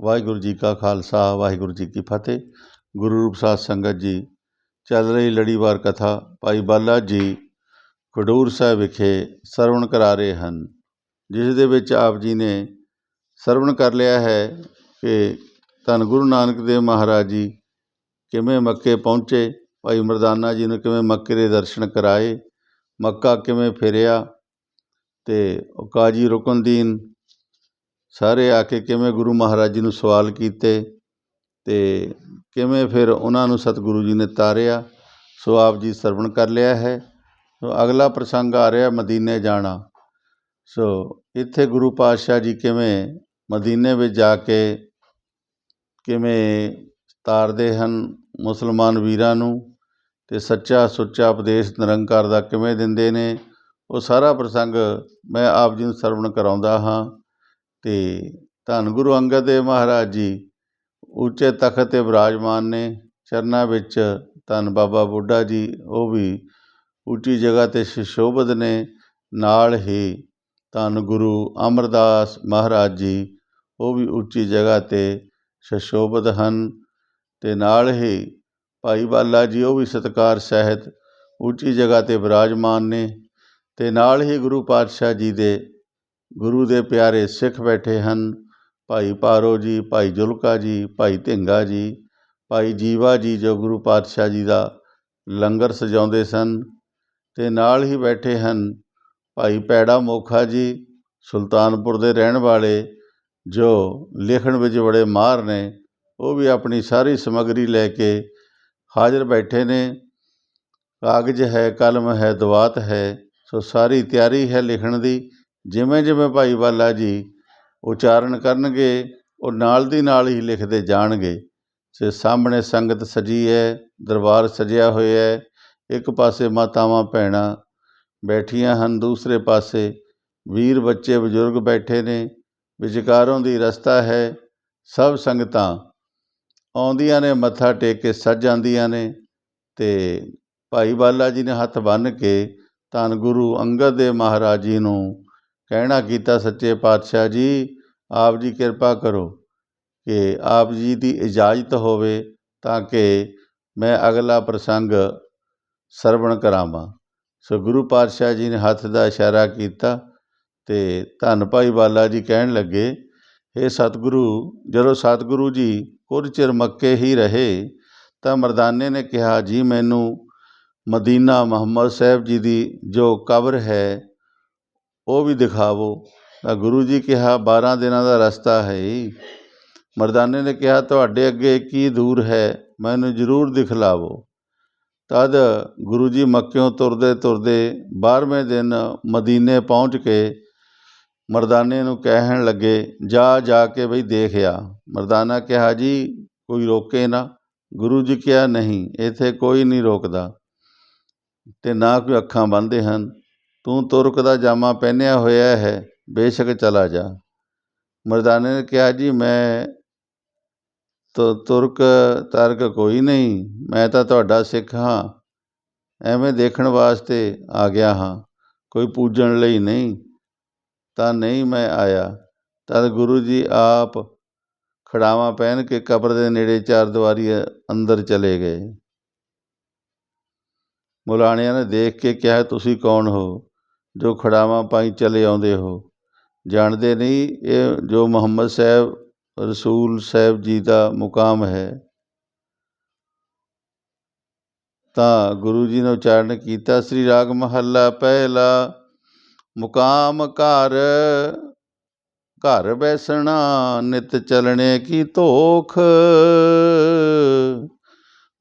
ਵਾਹਿਗੁਰੂ ਜੀ ਕਾ ਖਾਲਸਾ, ਵਾਹਿਗੁਰੂ ਜੀ ਕੀ ਫਤਿਹ। ਗੁਰੂ ਰੂਪ ਸਾਧ ਸੰਗਤ ਜੀ, ਚੱਲ ਰਹੀ ਲੜੀਵਾਰ ਕਥਾ ਭਾਈ ਬਾਲਾ ਜੀ ਖਡੂਰ ਸਾਹਿਬ ਵਿਖੇ ਸਰਵਣ ਕਰਾ ਰਹੇ ਹਨ। ਜਿਸ ਦੇ ਵਿੱਚ ਆਪ ਜੀ ਨੇ ਸਰਵਣ ਕਰ ਲਿਆ ਹੈ ਕਿ ਧੰਨ ਗੁਰੂ ਨਾਨਕ ਦੇਵ ਮਹਾਰਾਜ ਜੀ ਕਿਵੇਂ ਮੱਕੇ ਪਹੁੰਚੇ, ਭਾਈ ਮਰਦਾਨਾ ਜੀ ਨੂੰ ਕਿਵੇਂ ਮੱਕੇ ਦੇ ਦਰਸ਼ਨ ਕਰਾਏ, ਮੱਕਾ ਕਿਵੇਂ ਫਿਰਿਆ ਅਤੇ ਉਹ ਕਾਜੀ ਰੁਕਨਦੀਨ ਸਾਰੇ ਆ ਕੇ ਕਿਵੇਂ ਗੁਰੂ ਮਹਾਰਾਜ ਜੀ ਨੂੰ ਸਵਾਲ ਕੀਤੇ ਅਤੇ ਕਿਵੇਂ ਫਿਰ ਉਹਨਾਂ ਨੂੰ ਸਤਿਗੁਰੂ ਜੀ ਨੇ ਤਾਰਿਆ, ਸੋ ਆਪ ਜੀ ਸਰਵਣ ਕਰ ਲਿਆ ਹੈ। ਸੋ ਅਗਲਾ ਪ੍ਰਸੰਗ ਆ ਰਿਹਾ ਮਦੀਨੇ ਜਾਣਾ। ਸੋ ਇੱਥੇ ਗੁਰੂ ਪਾਤਸ਼ਾਹ ਜੀ ਕਿਵੇਂ ਮਦੀਨੇ ਵਿੱਚ ਜਾ ਕੇ ਕਿਵੇਂ ਤਾਰਦੇ ਹਨ ਮੁਸਲਮਾਨ ਵੀਰਾਂ ਨੂੰ ਅਤੇ ਸੱਚਾ ਸੁੱਚਾ ਉਪਦੇਸ਼ ਨਿਰੰਕਾਰ ਦਾ ਕਿਵੇਂ ਦਿੰਦੇ ਨੇ, ਉਹ ਸਾਰਾ ਪ੍ਰਸੰਗ ਮੈਂ ਆਪ ਜੀ ਨੂੰ ਸਰਵਣ ਕਰਾਉਂਦਾ ਹਾਂ। ਅਤੇ ਧੰਨ ਗੁਰੂ ਅੰਗਦ ਦੇਵ ਮਹਾਰਾਜ ਜੀ ਉੱਚੇ ਤਖ਼ਤ 'ਤੇ ਬਿਰਾਜਮਾਨ ਨੇ, ਚਰਨਾਂ ਵਿੱਚ ਧੰਨ ਬਾਬਾ ਬੁੱਢਾ ਜੀ, ਉਹ ਵੀ ਉੱਚੀ ਜਗ੍ਹਾ 'ਤੇ ਸੁਸ਼ੋਭਿਤ ਨੇ, ਨਾਲ ਹੀ ਧੰਨ ਗੁਰੂ ਅਮਰਦਾਸ ਮਹਾਰਾਜ ਜੀ, ਉਹ ਵੀ ਉੱਚੀ ਜਗ੍ਹਾ 'ਤੇ ਸੁਸ਼ੋਭਿਤ ਹਨ ਅਤੇ ਨਾਲ ਹੀ ਭਾਈ ਬਾਲਾ ਜੀ, ਉਹ ਵੀ ਸਤਿਕਾਰ ਸਹਿਤ ਉੱਚੀ ਜਗ੍ਹਾ 'ਤੇ ਬਿਰਾਜਮਾਨ ਨੇ ਅਤੇ ਨਾਲ ਹੀ ਗੁਰੂ ਪਾਤਸ਼ਾਹ ਜੀ ਦੇ ਗੁਰੂ ਦੇ ਪਿਆਰੇ ਸਿੱਖ ਬੈਠੇ ਹਨ। ਭਾਈ ਭਾਰੋ ਜੀ, ਭਾਈ ਜੁਲਕਾ ਜੀ, ਭਾਈ ਢਿੰਗਾ ਜੀ, ਭਾਈ ਜੀਵਾ ਜੀ ਜੋ ਗੁਰੂ ਪਾਤਸ਼ਾਹ ਜੀ ਦਾ ਲੰਗਰ ਸਜਾਉਂਦੇ ਸਨ ਅਤੇ ਨਾਲ ਹੀ ਬੈਠੇ ਹਨ ਭਾਈ ਪੈੜਾ ਮੋਖਾ ਜੀ, ਸੁਲਤਾਨਪੁਰ ਦੇ ਰਹਿਣ ਵਾਲੇ ਜੋ ਲਿਖਣ ਵਿੱਚ ਬੜੇ ਮਾਹਰ ਨੇ, ਉਹ ਵੀ ਆਪਣੀ ਸਾਰੀ ਸਮੱਗਰੀ ਲੈ ਕੇ ਹਾਜ਼ਰ ਬੈਠੇ ਨੇ। ਕਾਗਜ਼ ਹੈ, ਕਲਮ ਹੈ, ਦਵਾਤ ਹੈ, ਸੋ ਸਾਰੀ ਤਿਆਰੀ ਹੈ ਲਿਖਣ ਦੀ। ਜਿਵੇਂ ਜਿਵੇਂ ਭਾਈ ਬਾਲਾ ਜੀ ਉਚਾਰਨ ਕਰਨਗੇ, ਉਹ ਨਾਲ ਦੀ ਨਾਲ ਹੀ ਲਿਖਦੇ ਜਾਣਗੇ। ਤੇ ਸਾਹਮਣੇ ਸੰਗਤ ਸਜੀ ਹੈ, ਦਰਬਾਰ ਸਜਿਆ ਹੋਇਆ ਹੈ, ਇੱਕ ਪਾਸੇ ਮਾਤਾਵਾਂ ਭੈਣਾਂ ਬੈਠੀਆਂ ਹਨ, ਦੂਸਰੇ ਪਾਸੇ ਵੀਰ ਬੱਚੇ ਬਜ਼ੁਰਗ ਬੈਠੇ ਨੇ, ਵਿਚਕਾਰੋਂ ਦੀ ਰਸਤਾ ਹੈ, ਸਭ ਸੰਗਤਾਂ ਆਉਂਦੀਆਂ ਨੇ, ਮੱਥਾ ਟੇਕ ਕੇ ਸੱਜ ਜਾਂਦੀਆਂ ਨੇ ਅਤੇ ਭਾਈ ਬਾਲਾ ਜੀ ਨੇ ਹੱਥ ਬੰਨ੍ਹ ਕੇ ਧੰਨ ਗੁਰੂ ਅੰਗਦ ਦੇਵ ਮਹਾਰਾਜ ਜੀ ਨੂੰ ਕਹਿਣਾ ਕੀਤਾ ਸੱਚੇ ਪਾਤਸ਼ਾਹ ਜੀ, ਆਪ ਜੀ ਕਿਰਪਾ ਕਰੋ ਕਿ ਆਪ ਜੀ ਦੀ ਇਜਾਜ਼ਤ ਹੋਵੇ ਤਾਂ ਕਿ ਮੈਂ ਅਗਲਾ ਪ੍ਰਸੰਗ ਸਰਵਣ ਕਰਾਵਾਂ। ਸੋ ਗੁਰੂ ਪਾਤਸ਼ਾਹ ਜੀ ਨੇ ਹੱਥ ਦਾ ਇਸ਼ਾਰਾ ਕੀਤਾ ਅਤੇ ਧੰਨ ਭਾਈ ਬਾਲਾ ਜੀ ਕਹਿਣ ਲੱਗੇ ਇਹ ਸਤਿਗੁਰੂ, ਜਦੋਂ ਸਤਿਗੁਰੂ ਜੀ ਕੁਝ ਚਿਰ ਮੱਕੇ ਹੀ ਰਹੇ ਤਾਂ ਮਰਦਾਨੇ ਨੇ ਕਿਹਾ, ਜੀ, ਮੈਨੂੰ ਮਦੀਨਾ ਮੁਹੰਮਦ ਸਾਹਿਬ ਜੀ ਦੀ ਜੋ ਕਬਰ ਹੈ ਉਹ ਵੀ ਦਿਖਾਵੋ। ਤਾਂ ਗੁਰੂ ਜੀ ਕਿਹਾ 12 ਦਿਨਾਂ ਦਾ ਰਸਤਾ ਹੈ ਮਰਦਾਨੇ ਨੇ ਕਿਹਾ, ਤੁਹਾਡੇ ਅੱਗੇ ਕੀ ਦੂਰ ਹੈ, ਮੈਨੂੰ ਜ਼ਰੂਰ ਦਿਖਲਾਵੋ। ਤਦ ਗੁਰੂ ਜੀ ਮੱਕਿਓਂ ਤੁਰਦੇ ਤੁਰਦੇ 12ਵੇਂ ਦਿਨ ਮਦੀਨੇ ਪਹੁੰਚ ਕੇ ਮਰਦਾਨੇ ਨੂੰ ਕਹਿਣ ਲੱਗੇ, ਜਾ ਜਾ ਕੇ ਬਈ ਦੇਖਿਆ। ਮਰਦਾਨਾ ਕਿਹਾ, ਜੀ, ਕੋਈ ਰੋਕੇ ਨਾ। ਗੁਰੂ ਜੀ ਕਿਹਾ, ਨਹੀਂ, ਇੱਥੇ ਕੋਈ ਨਹੀਂ ਰੋਕਦਾ ਅਤੇ ਨਾ ਕੋਈ ਅੱਖਾਂ ਬੰਨ੍ਹਦੇ ਹਨ। ਤੂੰ ਤੁਰਕ ਦਾ ਜਾਮਾ ਪਹਿਨਿਆ ਹੋਇਆ ਹੈ, ਬੇਸ਼ੱਕ ਚਲਾ ਜਾ। ਮਰਦਾਨੇ ਨੇ ਕਿਹਾ, ਜੀ, ਮੈਂ ਤ, ਤੁਰਕ ਤਰਕ ਕੋਈ ਨਹੀਂ, ਮੈਂ ਤਾਂ ਤੁਹਾਡਾ ਸਿੱਖ ਹਾਂ। ਐਵੇਂ ਦੇਖਣ ਵਾਸਤੇ ਆ ਗਿਆ ਹਾਂ। ਕੋਈ ਪੂਜਣ ਲਈ ਨਹੀਂ, ਤਾਂ ਨਹੀਂ ਮੈਂ ਆਇਆ। ਤਦ ਗੁਰੂ ਜੀ ਆਪ ਖੜਾਵਾਂ ਪਹਿਨ ਕੇ ਕਬਰ ਦੇ ਨੇੜੇ ਚਾਰ ਦੀਵਾਰੀ ਅੰਦਰ ਚਲੇ ਗਏ। ਮੁਲਾਣਿਆਂ ਨੇ ਦੇਖ ਕੇ ਕਿਹਾ, ਤੁਸੀਂ ਕੌਣ ਹੋ? ਜੋ ਖੜਾਵਾਂ ਪਾਈ ਚਲੇ ਆਉਂਦੇ ਹੋ। ਜਾਣਦੇ ਨਹੀਂ ਇਹ ਜੋ ਮੁਹੰਮਦ ਸਾਹਿਬ, ਰਸੂਲ ਸਾਹਿਬ ਜੀ ਦਾ ਮੁਕਾਮ ਹੈ। ਤਾਂ ਗੁਰੂ ਜੀ ਨੇ ਉਚਾਰਨ ਕੀਤਾ, ਸ੍ਰੀ ਰਾਗ ਮਹੱਲਾ ਪਹਿਲਾ, ਮੁਕਾਮ ਘਰ ਘਰ ਬੈਸਣਾ ਨਿਤ ਚਲਣੇ ਕੀ ਧੋਖ।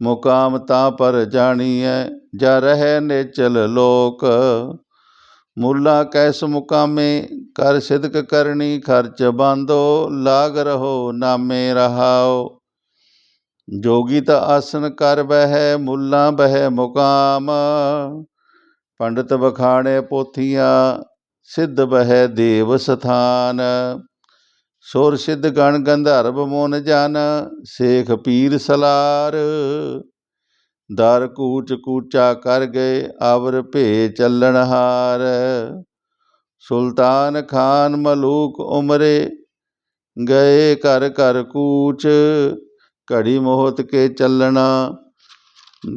ਮੁਕਾਮ ਤਾਂ ਪਰ ਜਾਣੀਐ, ਜਾ ਰਹਿ ਨੇਚਲ ਲੋਕ। ਮੁੱਲਾ ਕੈਸ ਮੁਕਾਮੇ, ਕਰ ਸਿਦਕ ਕਰਨੀ ਖਰਚ ਬੰਦੋ, ਲਾਗ ਰਹੋ ਨਾਮੇ ਰਹਾਓ। ਜੋਗੀ ਤਾਂ ਆਸਨ ਕਰ ਬਹਿ, ਮੁੱਲਾ ਬਹਿ ਮੁਕਾਮ। ਪੰਡਤ ਬਖਾਣੇ ਪੋਥੀਆਂ, ਸਿੱਧ ਬਹਿ ਦੇਵ ਸਥਾਨ। ਸੁਰ ਸਿੱਧ ਗਣ ਗੰਧਰਵ ਮੋਨ ਜਨ, ਸੇਖ ਪੀਰ ਸਲਾਰ। ਦਰ ਕੂਚ ਕੂਚਾ ਕਰ ਗਏ ਆਵਰ ਭੇ ਚੱਲਣਹਾਰ ਸੁਲਤਾਨ ਖਾਨ ਮਲੂਕ ਉਮਰੇ, ਗਏ ਘਰ ਘਰ ਕੂਚ, ਘੜੀ ਮੋਹਤ ਕੇ ਚੱਲਣਾ।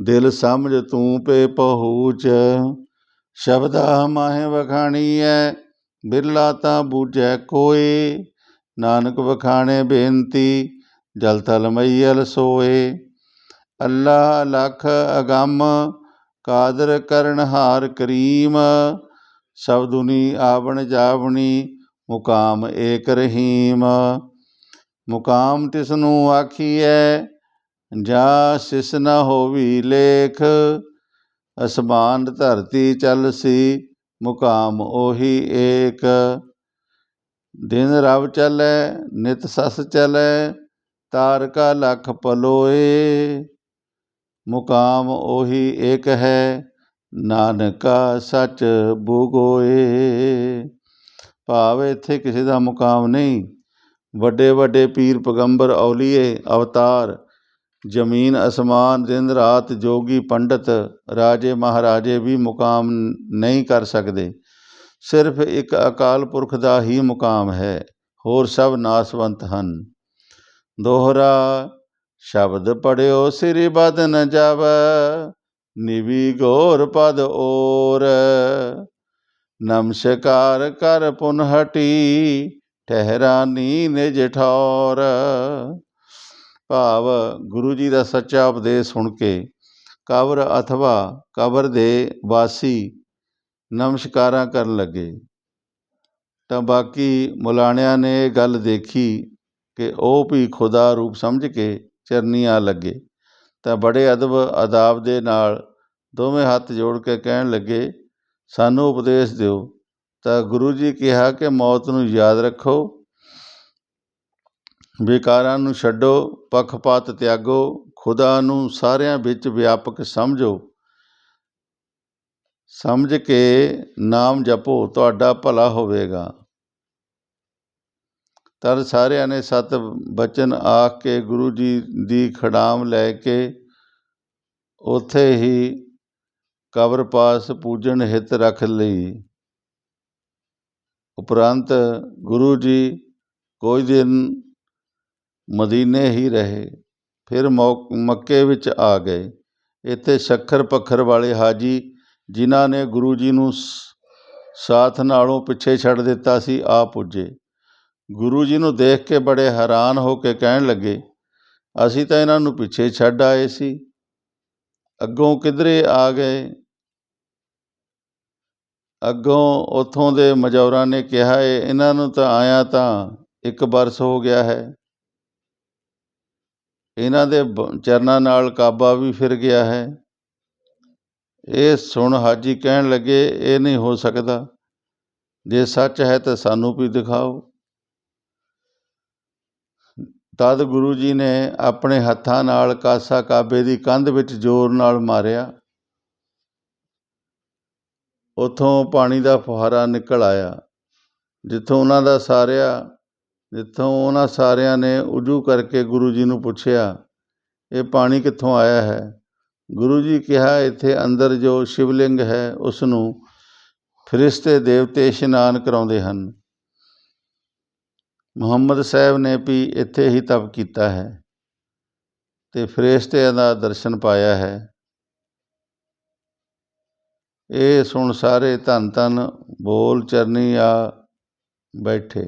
ਦਿਲ ਸਮਝ ਤੂੰ ਪੇ ਪਹੂਚ, ਸ਼ਬਦਾ ਮਾਹੇ ਵਖਾਣੀਐ, ਬਿਰਲਾ ਤਾਂ ਬੂਝੈ ਕੋਏ। ਨਾਨਕ ਵਖਾਣੇ ਬੇਨਤੀ, ਜਲ ਤਲ ਮਈਲ ਸੋਏ। ਅੱਲਾ ਲੱਖ ਅਗੰਮ, ਕਾਦਰ ਕਰਨ ਕਰੀਮ, ਸਬਦੁਨੀ ਆਵਣ ਜਾਵਣੀ, ਮੁਕਾਮ ਏਕ ਰਹੀਮ। ਮੁਕਾਮ ਤਿਸ ਨੂੰ ਆਖੀਐ, ਜਾ ਸਿਸ ਨ ਹੋਵੀ ਲੇਖ, ਅਸਮਾਨ ਧਰਤੀ ਚੱਲ ਸੀ, ਮੁਕਾਮ ਉਹੀ ਏਕ। ਦਿਨ ਰਵ ਚੱਲੈ, ਨਿਤ ਸਸ ਚਲੈ, ਤਾਰਕਾ ਲਖ ਪਲੋਏ। ਮੁਕਾਮ ਉਹੀ ਏਕ ਹੈ, ਨਾਨਕਾ ਸੱਚ ਬੁਗੋਏ। ਭਾਵ ਇੱਥੇ ਕਿਸੇ ਦਾ ਮੁਕਾਮ ਨਹੀਂ। ਵੱਡੇ ਵੱਡੇ ਪੀਰ ਪੈਗੰਬਰ ਔਲੀਏ, ਅਵਤਾਰ, ਜ਼ਮੀਨ ਅਸਮਾਨ, ਦਿਨ ਰਾਤ ਜੋਗੀ ਪੰਡਤ, ਰਾਜੇ ਮਹਾਰਾਜੇ ਵੀ ਮੁਕਾਮ ਨਹੀਂ ਕਰ ਸਕਦੇ। ਸਿਰਫ ਇੱਕ ਅਕਾਲ ਪੁਰਖ ਦਾ ਹੀ ਮੁਕਾਮ ਹੈ, ਹੋਰ ਸਭ ਨਾਸਵੰਤ ਹਨ। ਦੋਹਰਾ ਸ਼ਬਦ ਪੜਿਓ ਸ੍ਰੀ ਬਦ ਨ ਜਾਵੈ, ਨਿਵੀ ਗੌਰ ਪਦ ਔਰ। ਨਮਸਕਾਰ ਕਰ ਪੁਨ ਹਟੀ, ਠਹਿਰਾ ਨਿਜ ਠੌਰ। ਭਾਵ ਗੁਰੂ ਜੀ ਦਾ ਸੱਚਾ ਉਪਦੇਸ਼ ਸੁਣ ਕੇ, ਕਬਰ ਅਥਵਾ ਕਬਰ ਦੇ ਵਾਸੀ ਨਮਸਕਾਰਾਂ ਕਰਨ ਲੱਗੇ। ਤਾਂ ਬਾਕੀ ਮੁਲਾਣਿਆਂ ਨੇ ਇਹ ਗੱਲ ਦੇਖੀ ਕਿ ਉਹ ਵੀ ਖੁਦਾ ਰੂਪ ਸਮਝ ਕੇ ਚਰਨੀ ਆ ਲੱਗੇ। ਤਾਂ ਬੜੇ ਅਦਬ ਅਦਾਬ ਦੇ ਨਾਲ ਦੋਵੇਂ ਹੱਥ ਜੋੜ ਕੇ ਕਹਿਣ ਲੱਗੇ, ਸਾਨੂੰ ਉਪਦੇਸ਼ ਦਿਓ। ਤਾਂ ਗੁਰੂ ਜੀ ਕਿਹਾ ਕਿ ਮੌਤ ਨੂੰ ਯਾਦ ਰੱਖੋ, ਵਿਕਾਰਾਂ ਨੂੰ ਛੱਡੋ, ਪੱਖਪਾਤ ਤਿਆਗੋ, ਖੁਦਾ ਨੂੰ ਸਾਰਿਆਂ ਵਿੱਚ ਵਿਆਪਕ ਸਮਝੋ। ਸਮਝ ਕੇ ਨਾਮ ਜਪੋ, ਤੁਹਾਡਾ ਭਲਾ ਹੋਵੇਗਾ। ਤਦ ਸਾਰਿਆਂ ਨੇ ਸਤ ਬਚਨ ਆਖ ਕੇ ਗੁਰੂ ਜੀ ਦੀ ਖਡਾਮ ਲੈ ਕੇ ਉੱਥੇ ਹੀ ਕਬਰ ਪਾਸ ਪੂਜਣ ਹਿਤ ਰੱਖ ਲਈ। ਉਪਰੰਤ ਗੁਰੂ ਜੀ ਕੁਝ ਦਿਨ ਮਦੀਨੇ ਹੀ ਰਹੇ, ਫਿਰ ਮੌ- ਮੱਕੇ ਵਿੱਚ ਆ ਗਏ। ਇੱਥੇ ਸ਼ੱਖਰ ਪੱਖਰ ਵਾਲੇ ਹਾਜੀ ਜਿਨ੍ਹਾਂ ਨੇ ਗੁਰੂ ਜੀ ਨੂੰ ਸਾਥ ਨਾਲੋਂ ਪਿੱਛੇ ਛੱਡ ਦਿੱਤਾ ਸੀ, ਆ ਪੁੱਜੇ। ਗੁਰੂ ਜੀ ਨੂੰ ਦੇਖ ਕੇ ਬੜੇ ਹੈਰਾਨ ਹੋ ਕੇ ਕਹਿਣ ਲੱਗੇ, ਅਸੀਂ ਤਾਂ ਇਹਨਾਂ ਨੂੰ ਪਿੱਛੇ ਛੱਡ ਆਏ ਸੀ। ਅੱਗੋਂ ਕਿਧਰੇ ਆ ਗਏ? ਅੱਗੋਂ ਉਥੋਂ ਦੇ ਮਜੌਰਾਂ ਨੇ ਕਿਹਾ ਏ ਇਹਨਾਂ ਨੂੰ ਤਾਂ ਆਇਆ ਤਾਂ ਇੱਕ ਬਰਸ ਹੋ ਗਿਆ ਹੈ। ਇਹਨਾਂ ਦੇ ਚਰਨਾਂ ਨਾਲ ਕਾਬਾ ਵੀ ਫਿਰ ਗਿਆ ਹੈ। ਇਹ ਸੁਣ ਹਾਜੀ ਕਹਿਣ ਲੱਗੇ, ਇਹ ਨਹੀਂ ਹੋ ਸਕਦਾ। ਜੇ ਸੱਚ ਹੈ ਤਾਂ ਸਾਨੂੰ ਵੀ ਦਿਖਾਓ। ਤਦ ਗੁਰੂ ਜੀ ਨੇ ਆਪਣੇ ਹੱਥਾਂ ਨਾਲ ਕਾਸਾ ਕਾਬੇ ਦੀ ਕੰਧ ਵਿੱਚ ਜ਼ੋਰ ਨਾਲ ਮਾਰਿਆ। ਉਥੋਂ ਪਾਣੀ ਦਾ ਫੁਹਾਰਾ ਨਿਕਲ ਆਇਆ, ਜਿੱਥੋਂ ਉਹਨਾਂ ਦਾ ਸਾਰਿਆ, ਜਿੱਥੋਂ ਉਹਨਾਂ ਸਾਰਿਆਂ ਨੇ ਉਜੂ ਕਰਕੇ ਗੁਰੂ ਜੀ ਨੂੰ ਪੁੱਛਿਆ, ਇਹ ਪਾਣੀ ਕਿੱਥੋਂ ਆਇਆ ਹੈ? ਗੁਰੂ ਜੀ ਕਿਹਾ, ਇੱਥੇ ਅੰਦਰ ਜੋ ਸ਼ਿਵਲਿੰਗ ਹੈ ਉਸ ਨੂੰ ਫਰਿਸ਼ਤੇ ਦੇਵਤੇ ਇਸ਼ਨਾਨ ਕਰਾਉਂਦੇ ਹਨ। ਮੁਹੰਮਦ ਸਾਹਿਬ ਨੇ ਵੀ ਇੱਥੇ ਹੀ ਤਪ ਕੀਤਾ ਹੈ ਅਤੇ ਫਰਿਸ਼ਤਿਆਂ ਦਾ ਦਰਸ਼ਨ ਪਾਇਆ ਹੈ। ਇਹ ਸੁਣ ਸਾਰੇ ਧੰਨ ਧੰਨ ਬੋਲ ਚਰਨੀ ਆ ਬੈਠੇ।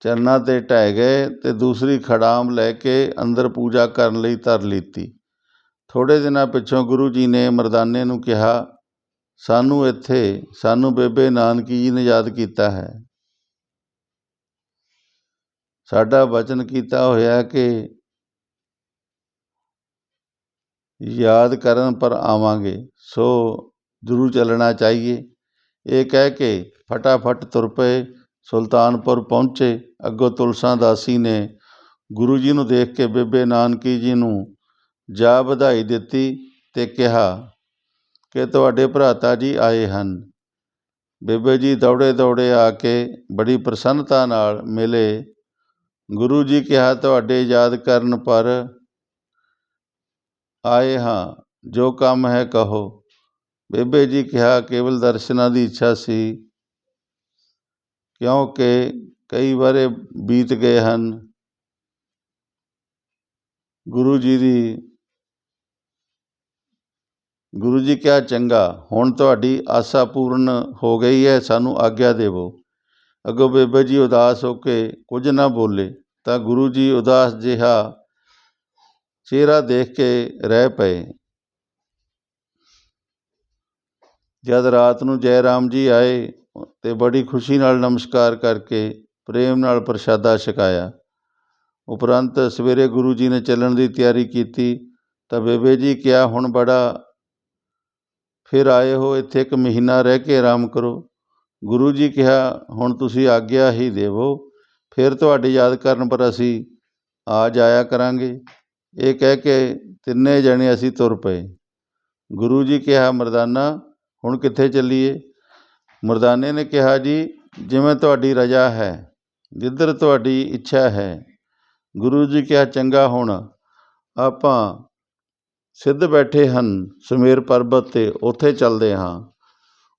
ਚਰਨਾਂ ਤੇ ਢਹਿ ਗਏ ਤੇ ਦੂਸਰੀ ਖੜਾਮ ਲੈ ਕੇ ਅੰਦਰ ਪੂਜਾ ਕਰਨ ਲਈ ਧਰ ਲੀਤੀ। ਥੋੜੇ ਦਿਨਾਂ ਪਿੱਛੋਂ ਗੁਰੂ ਜੀ ਨੇ ਮਰਦਾਨੇ ਨੂੰ ਕਿਹਾ, ਸਾਨੂੰ ਇੱਥੇ, ਸਾਨੂੰ ਬੇਬੇ ਨਾਨਕੀ ਜੀ ਨੇ ਯਾਦ ਕੀਤਾ ਹੈ। ਸਾਡਾ ਵਚਨ ਕੀਤਾ ਹੋਇਆ ਕਿ ਯਾਦ ਕਰਨ ਪਰ ਆਵਾਂਗੇ, ਸੋ ਜ਼ਰੂਰ ਚੱਲਣਾ ਚਾਹੀਏ। ਇਹ ਕਹਿ ਕੇ ਫਟਾਫਟ ਤੁਰ ਪਏ, ਸੁਲਤਾਨਪੁਰ ਪਹੁੰਚੇ। ਅੱਗੋਂ ਤੁਲਸਾ ਦਾਸੀ ਨੇ ਗੁਰੂ ਜੀ ਨੂੰ ਦੇਖ ਕੇ ਬੇਬੇ ਨਾਨਕੀ ਜੀ ਨੂੰ ਜਾ ਵਧਾਈ ਦਿੱਤੀ ਤੇ ਕਿਹਾ ਕਿ ਤੁਹਾਡੇ ਭਰਾਤਾ ਜੀ ਆਏ ਹਨ। ਬੇਬੇ ਜੀ ਦੌੜੇ ਦੌੜੇ ਆ ਕੇ ਬੜੀ ਪ੍ਰਸੰਨਤਾ ਨਾਲ ਮਿਲੇ ਗੁਰੂ ਜੀ ਕਿਹਾ, ਤੁਹਾਡੇ ਯਾਦ ਕਰਨ ਪਰ ਆਏ ਹਾਂ, ਜੋ ਕੰਮ ਹੈ ਕਹੋ। ਬੇਬੇ ਜੀ ਕਿਹਾ, ਕੇਵਲ ਦਰਸ਼ਨਾਂ ਦੀ ਇੱਛਾ ਸੀ, ਕਿਉਂਕਿ ਕਈ ਵਾਰੇ ਬੀਤ ਗਏ ਹਨ। ਗੁਰੂ ਜੀ ਦੀ, ਗੁਰੂ ਜੀ ਕਿਹਾ, ਚੰਗਾ, ਹੁਣ ਤੁਹਾਡੀ ਆਸਾ ਪੂਰਨ ਹੋ ਗਈ ਹੈ, ਸਾਨੂੰ ਆਗਿਆ ਦੇਵੋ। ਅੱਗੋਂ ਬੇਬੇ ਜੀ ਉਦਾਸ ਹੋ ਕੇ ਕੁਝ ਨਾ ਬੋਲੇ, ਤਾਂ ਗੁਰੂ ਜੀ ਉਦਾਸ ਜਿਹਾ ਚਿਹਰਾ ਦੇਖ ਕੇ ਰਹਿ ਪਏ। ਜਦ ਰਾਤ ਨੂੰ ਜੈ ਰਾਮ ਜੀ ਆਏ, ਤੇ ਬੜੀ ਖੁਸ਼ੀ ਨਾਲ ਨਮਸਕਾਰ ਕਰਕੇ ਪ੍ਰੇਮ ਨਾਲ ਪ੍ਰਸ਼ਾਦਾ ਛਕਾਇਆ। ਉਪਰੰਤ ਸਵੇਰੇ ਗੁਰੂ ਜੀ ਨੇ ਚੱਲਣ ਦੀ ਤਿਆਰੀ ਕੀਤੀ, ਤਾਂ ਬੇਬੇ ਜੀ ਕਿਹਾ, ਹੁਣ ਬੜਾ ਫਿਰ ਆਏ ਹੋ, ਇੱਥੇ ਇੱਕ ਮਹੀਨਾ ਰਹਿ ਕੇ ਆਰਾਮ ਕਰੋ। ਗੁਰੂ ਜੀ ਕਿਹਾ, ਹੁਣ ਤੁਸੀਂ ਆਗਿਆ ਹੀ ਦੇਵੋ, ਫਿਰ ਤੁਹਾਡੀ ਯਾਦ ਕਰਨ ਪਰ ਅਸੀਂ ਆ ਜਾਇਆ ਕਰਾਂਗੇ। ਇਹ ਕਹਿ ਕੇ ਤਿੰਨੇ ਜਣੇ ਅਸੀਂ ਤੁਰ ਪਏ। ਗੁਰੂ ਜੀ ਕਿਹਾ, ਮਰਦਾਨਾ, ਹੁਣ ਕਿੱਥੇ ਚੱਲੀਏ? ਮਰਦਾਨੇ ਨੇ ਕਿਹਾ, ਜੀ, ਜਿਵੇਂ ਤੁਹਾਡੀ ਰਜਾ ਹੈ, ਜਿੱਧਰ ਤੁਹਾਡੀ ਇੱਛਾ ਹੈ। ਗੁਰੂ ਜੀ ਕਿਹਾ, ਚੰਗਾ ਹੁਣ, ਆਪਾਂ ਸਿੱਧ ਬੈਠੇ ਹਨ, ਸੁਮੇਰ ਪਰਬਤ ਤੇ ਉੱਥੇ ਚੱਲਦੇ ਹਾਂ।